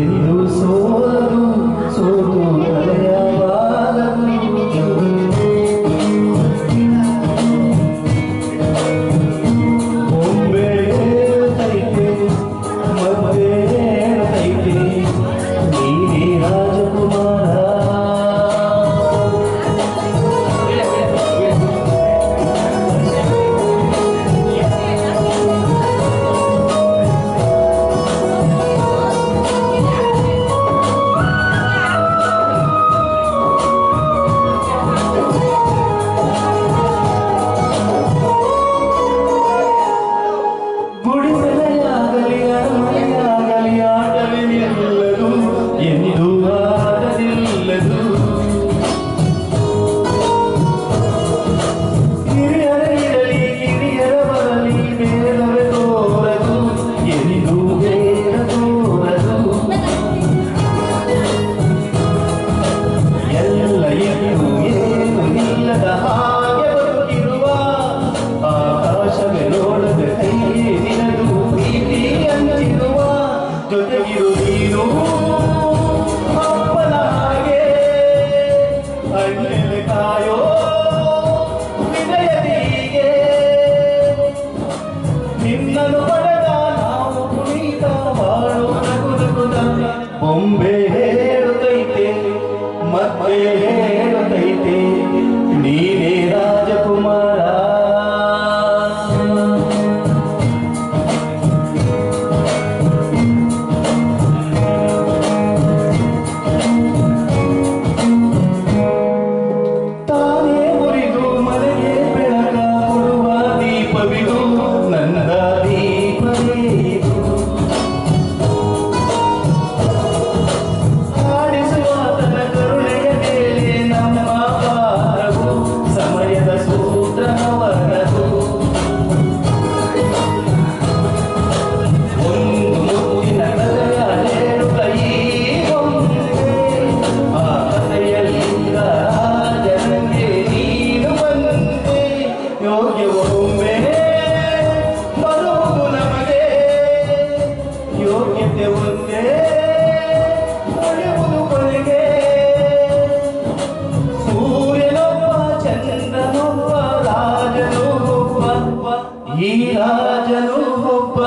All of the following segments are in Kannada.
Eu sou ಯೋಗ್ಯ ಒಮ್ಮೆ ಬರುವುದು ನಮಗೆ. ಯೋಗ್ಯತೆ ಒಂದೇ ನಡೆಯುವುದು ಕೊನೆಗೆ. ಸೂರ್ಯನೊಬ್ಬ ಚಂದ್ರನೊಬ್ಬ ರಾಜನೊಬ್ಬ ಈ ರಾಜನೊಬ್ಬ.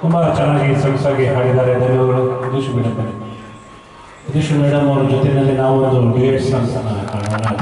ತುಂಬಾ ಚೆನ್ನಾಗಿ ಸೊಗಸಾಗಿ ಹಾಡಿದ್ದಾರೆ. ಧನ್ಯವಾದಗಳು. ಯದುಶು ಮೇಡಮ್ ಯದುಶು ಮೇಡಮ್ ಅವರ ಜೊತೆಯಲ್ಲಿ ನಾವು ಒಂದು ಡಿಬೇಟ್ ಕಾಣೋಣ.